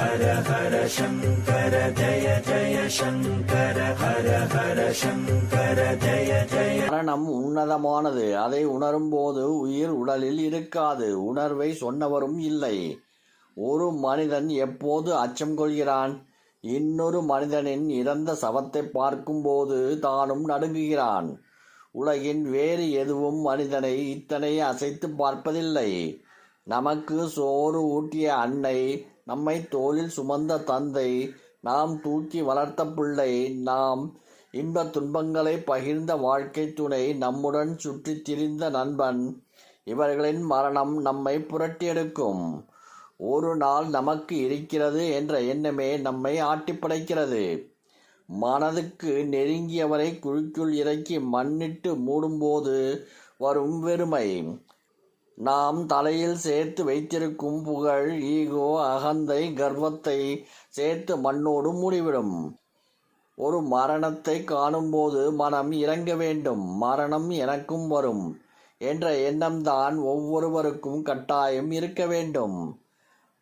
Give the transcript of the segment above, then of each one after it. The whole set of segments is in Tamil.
ஹர ஹர சங்கர ஜய ஜய சங்கர ஹர ஹர சங்கர ஜய ஜய மரணம் உன்னதமானது. அதை உணரும்போது உயிர் உடலில் இருக்காது. உணர்வை சொன்னவரும் இல்லை. ஒரு மனிதன் எப்போது அச்சம் கொள்கிறான்? இன்னொரு மனிதனின் இறந்த சவத்தை பார்க்கும்போது தானும் நடுங்குகிறான். உலகின் வேறு எதுவும் மனிதனை இத்தனை அசைத்து பார்ப்பதில்லை. நமக்கு சோறு ஊட்டிய அன்னை நம்மை தோளில் சுமந்த தந்தை நாம் தூக்கி வளர்த்த பிள்ளை நாம் இன்ப துன்பங்களை பகிர்ந்த வாழ்க்கை துணை நம்முடன் சுற்றி திரிந்த நண்பன் இவர்களின் மரணம் நம்மை புரட்டியெடுக்கும். ஒரு நாள் நமக்கு இருக்கிறது என்ற எண்ணமே நம்மை ஆட்டிப்படைக்கிறது மனதுக்கு நெருங்கியவரை குழிக்குள் இறக்கி மண்ணிட்டு மூடும்போது வரும் வெறுமை. நாம் தலையில் சேர்த்து வைத்திருக்கும் புகழ் ஈகோ அகந்தை கர்வத்தை சேர்த்து மண்ணோடு மூடிவிடும். ஒரு மரணத்தை காணும்போது மனம் இறங்க வேண்டும். மரணம் எனக்கும் வரும். என்ற எண்ணம்தான் ஒவ்வொருவருக்கும் கட்டாயம் இருக்க வேண்டும்.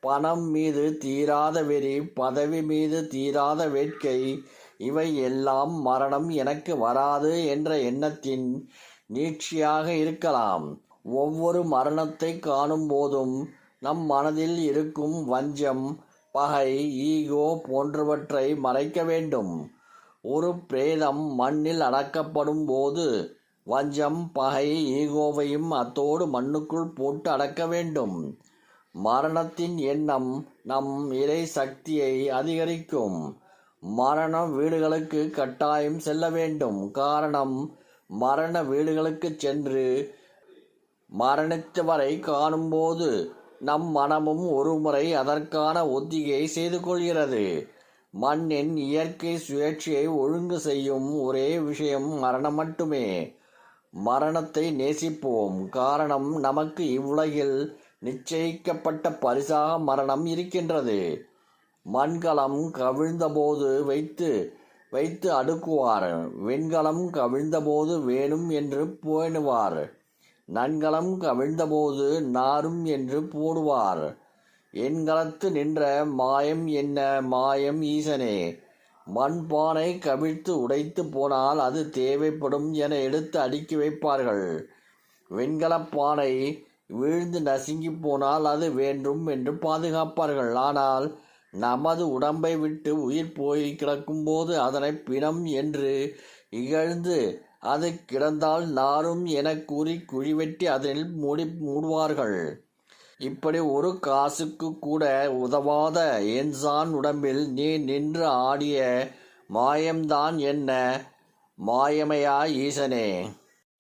பணம் மீது தீராத வெறி பதவி மீது தீராத வேட்கை இவை எல்லாம் மரணம் எனக்கு வராது என்ற எண்ணத்தின் நீட்சியாக இருக்கலாம். ஒவ்வொரு மரணத்தை காணும் போதும் நம் மனதில் இருக்கும் வஞ்சம் பகை ஈகோ போன்றவற்றை மறைக்க வேண்டும். ஒரு பிரேதம் மண்ணில் அடக்கப்படும் போது வஞ்சம் பகை ஈகோவையும் அத்தோடு மண்ணுக்குள் போட்டு அடக்க வேண்டும். மரணத்தின் எண்ணம் நம் இறை சக்தியை அதிகரிக்கும். மரண வீடுகளுக்கு கட்டாயம் செல்ல வேண்டும். காரணம் மரண வீடுகளுக்கு சென்று மரணித்தவரை காணும்போது நம் மனமும் ஒருமுறை அதற்கான ஒத்திகை செய்து கொள்கிறது. மண்ணின் இயற்கை சுழற்சியை ஒழுங்கு செய்யும் ஒரே விஷயம் மரணம் மட்டுமே. மரணத்தை நேசிப்போம். காரணம் நமக்கு இவ்வுலகில் நிச்சயிக்கப்பட்ட பரிசாக மரணம் இருக்கின்றது. மண்கலம் கவிழ்ந்தபோது வைத்து வைத்து அடுக்குவார். வெண்கலம் கவிழ்ந்தபோது வேணும் என்று பேணுவார். நன்கலம் கவிழ்ந்தபோது நாரும் என்று போடுவார். எண்களத்து நின்ற மாயம் என்ன? மாயம் ஈசனே. மண்பானை கவிழ்த்து உடைத்து போனால் அது தேவைப்படும் என எடுத்து அடுக்கி வைப்பார்கள். வெண்கலப்பானை வீழ்ந்து நசுங்கி போனால் அது வேண்டும் என்று பாதுகாப்பார்கள். ஆனால் நமது உடம்பை விட்டு உயிர் போய் கிடக்கும்போது அதனை பிணம் என்று இகழ்ந்து அது கிடந்தால் நாரும் என கூறி குழி வெட்டி அதில் மூடி மூடுவார்கள். இப்படி ஒரு காசுக்கு கூட உதவாத என்சான் உடம்பில் நீ நின்று ஆடிய மாயம்தான் என்ன? மாயமையா ஈசனே.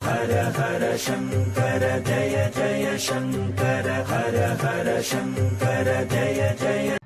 ஹர ஹர சங்கர ஜய ஜய சங்கர ஹர ஹர சங்கர ஜய ஜய